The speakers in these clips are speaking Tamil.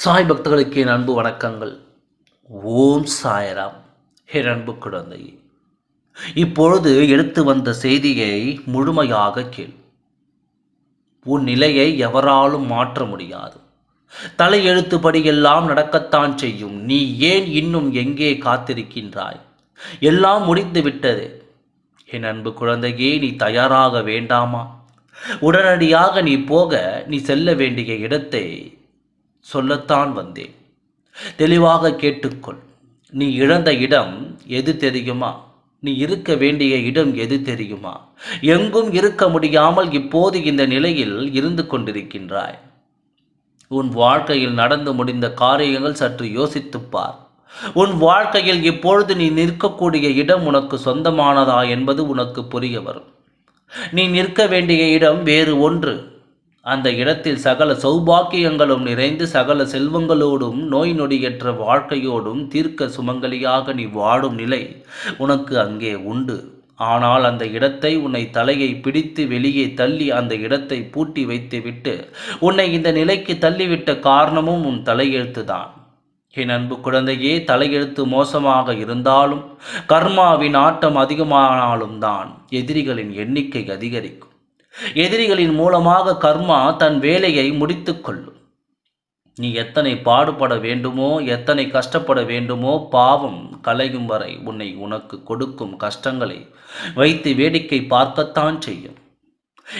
சாய் பக்தர்களுக்கு என் அன்பு வணக்கங்கள். ஓம் சாயராம். என் அன்பு குழந்தை. இப்பொழுது எடுத்து வந்த செய்தியை முழுமையாக கேள். உன் நிலையை எவராலும் மாற்ற முடியாது. தலையெழுத்துப்படி எல்லாம் நடக்கத்தான் செய்யும். நீ ஏன் இன்னும் எங்கே காத்திருக்கின்றாய்? எல்லாம் முடிந்து விட்டது. என் அன்பு குழந்தையே நீ தயாராக வேண்டாமா? உடனடியாக நீ போக நீ செல்ல வேண்டிய இடத்தை சொல்லத்தான் வந்தேன். தெளிவாக கேட்டுக்கொள். நீ இழந்த இடம் எது தெரியுமா? நீ இருக்க வேண்டிய இடம் எது தெரியுமா? எங்கும் இருக்க முடியாமல் இப்போது இந்த நிலையில் இருந்து கொண்டிருக்கின்றாய். உன் வாழ்க்கையில் நடந்து முடிந்த காரியங்கள் சற்று யோசித்துப்பார் உன் வாழ்க்கையில் இப்பொழுது நீ நிற்கக்கூடிய இடம் உனக்கு சொந்தமானதா என்பது உனக்கு புரிய வரும். நீ நிற்க வேண்டிய இடம் வேறு ஒன்று. அந்த இடத்தில் சகல சௌபாக்கியங்களும் நிறைந்து சகல செல்வங்களோடும் நோய் நொடியற்ற வாழ்க்கையோடும் தீர்க்க சுமங்கலியாக நீ வாடும் நிலை உனக்கு அங்கே உண்டு. ஆனால் அந்த இடத்தை உன்னை தலையை பிடித்து வெளியே தள்ளி அந்த இடத்தை பூட்டி வைத்துவிட்டு உன்னை இந்த நிலைக்கு தள்ளிவிட்ட காரணமும் உன் தலையெழுத்துதான். என் அன்பு குழந்தையே தலையெழுத்து மோசமாக இருந்தாலும் கர்மாவின் ஆட்டம் அதிகமானாலும் தான் எதிரிகளின் எண்ணிக்கை அதிகரிக்கும். எதிரிகளின் மூலமாக கர்மா தன் வேலையை முடித்து கொள்ளும் நீ எத்தனை பாடுபட வேண்டுமோ எத்தனை கஷ்டப்பட வேண்டுமோ பாவம் கலையும் வரை உன்னை உனக்கு கொடுக்கும் கஷ்டங்களை வைத்து வேடிக்கை பார்க்கத்தான் செய்யும்.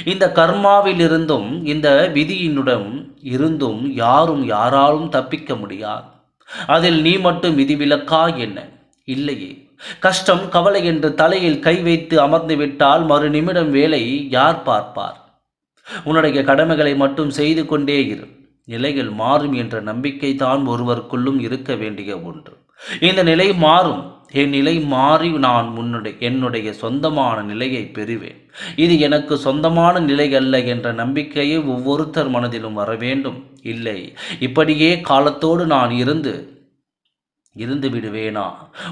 இந்த கர்மாவிலிருந்தும் இந்த விதியினுடன் இருந்தும் யாரும் யாராலும் தப்பிக்க முடியாது. அதில் நீ மட்டும் விதிவிலக்கா என்ன? இல்லையே. கஷ்டம் கவலை என்று தலையில் கை வைத்து அமர்ந்து விட்டால் மறு நிமிடம் வேலை யார் பார்ப்பார்? உன்னுடைய கடமைகளை மட்டும் செய்து கொண்டே இரு. நிலைகள் மாறும் என்ற நம்பிக்கை தான் ஒருவருக்குள்ளும் இருக்க வேண்டிய ஒன்று. இந்த நிலை மாறும். என் நிலை மாறி நான் உன்னுடைய என்னுடைய சொந்தமான நிலையை பெறுவேன். இது எனக்கு சொந்தமான நிலை அல்ல என்ற நம்பிக்கையை ஒவ்வொருத்தர் மனதிலும் வர வேண்டும். இல்லை இப்படியே காலத்தோடு நான் இருந்து இருந்து விடுவேனா?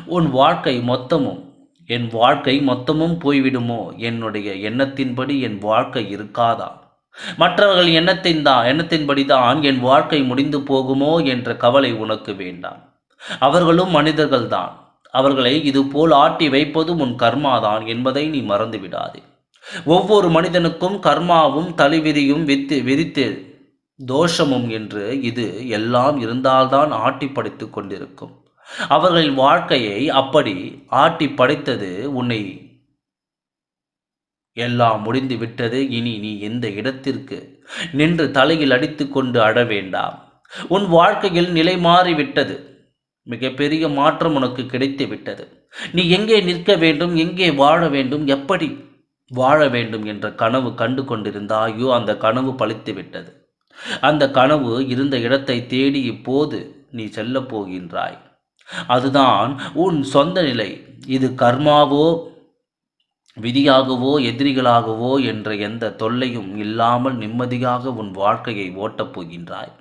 உன் வாழ்க்கை மொத்தமும் என் வாழ்க்கை மொத்தமும் போய்விடுமோ? என்னுடைய எண்ணத்தின்படி என் வாழ்க்கை இருக்காதா? மற்றவர்கள் எண்ணத்தின் தான் எண்ணத்தின்படி தான் என் வாழ்க்கை முடிந்து போகுமோ என்ற கவலை உனக்கு வேண்டாம். அவர்களும் மனிதர்கள்தான் அவர்களை இதுபோல் ஆட்டி வைப்பதும் உன் கர்மாதான் என்பதை நீ மறந்து விடாதே. ஒவ்வொரு மனிதனுக்கும் கர்மாவும் தலைவிரியும் வித்து விரித்து தோஷமும் என்று இது எல்லாம் இருந்தால்தான் ஆட்டி படைத்து கொண்டிருக்கும். அவர்களின் வாழ்க்கையை அப்படி ஆட்டி படைத்தது உன்னை. எல்லாம் முடிந்து விட்டது இனி நீ எந்த இடத்திற்கு? நின்று தலையில் அடித்து கொண்டு அட வேண்டாம். உன் வாழ்க்கையில் நிலை மாறிவிட்டது. மிகப்பெரிய மாற்றம் உனக்கு கிடைத்து விட்டது. நீ எங்கே நிற்க வேண்டும் எங்கே வாழ வேண்டும் எப்படி வாழ வேண்டும் என்ற கனவு கண்டு கொண்டிருந்தாயோ அந்த கனவு பழித்து விட்டது. அந்த கனவு இருந்த இடத்தை தேடி இப்போது நீ செல்லப் போகின்றாய். அதுதான் உன் சொந்த நிலை. இது கர்மாவோ விதியாகவோ எதிரிகளாகவோ என்ற எந்த தொல்லையும் இல்லாமல் நிம்மதியாக உன் வாழ்க்கையை ஓட்டப் போகின்றாய்.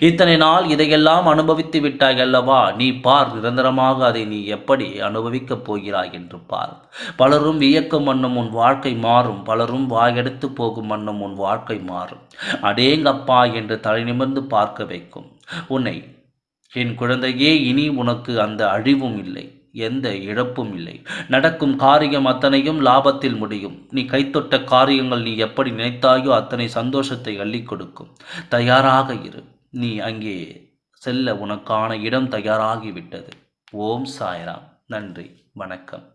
இத்தனை நாள் இதையெல்லாம் அனுபவித்து விட்டாய் அல்லவா? நீ பார் நிரந்தரமாக அதை நீ எப்படி அனுபவிக்கப் போகிறாய் என்று பார். பலரும் வியக்கும் வண்ணம் உன் வாழ்க்கை மாறும். பலரும் வாயெடுத்து போகும் வண்ணம் உன் வாழ்க்கை மாறும். அடேங்கப்பா என்று தலை நிமிர்ந்து பார்க்க வைக்கும். உன்னை என் குழந்தையே இனி உனக்கு அந்த அழிவும் இல்லை எந்த இழப்பும் இல்லை. நடக்கும் காரியம் அத்தனையும் லாபத்தில் முடியும். நீ கைத்தொட்ட காரியங்கள் நீ எப்படி நினைத்தாயோ அத்தனை சந்தோஷத்தை அள்ளி கொடுக்கும். தயாராக இரு. நீ அங்கே செல்ல உனக்கான இடம் தயாராகிவிட்டது. ஓம் சாய்ராம். நன்றி. வணக்கம்.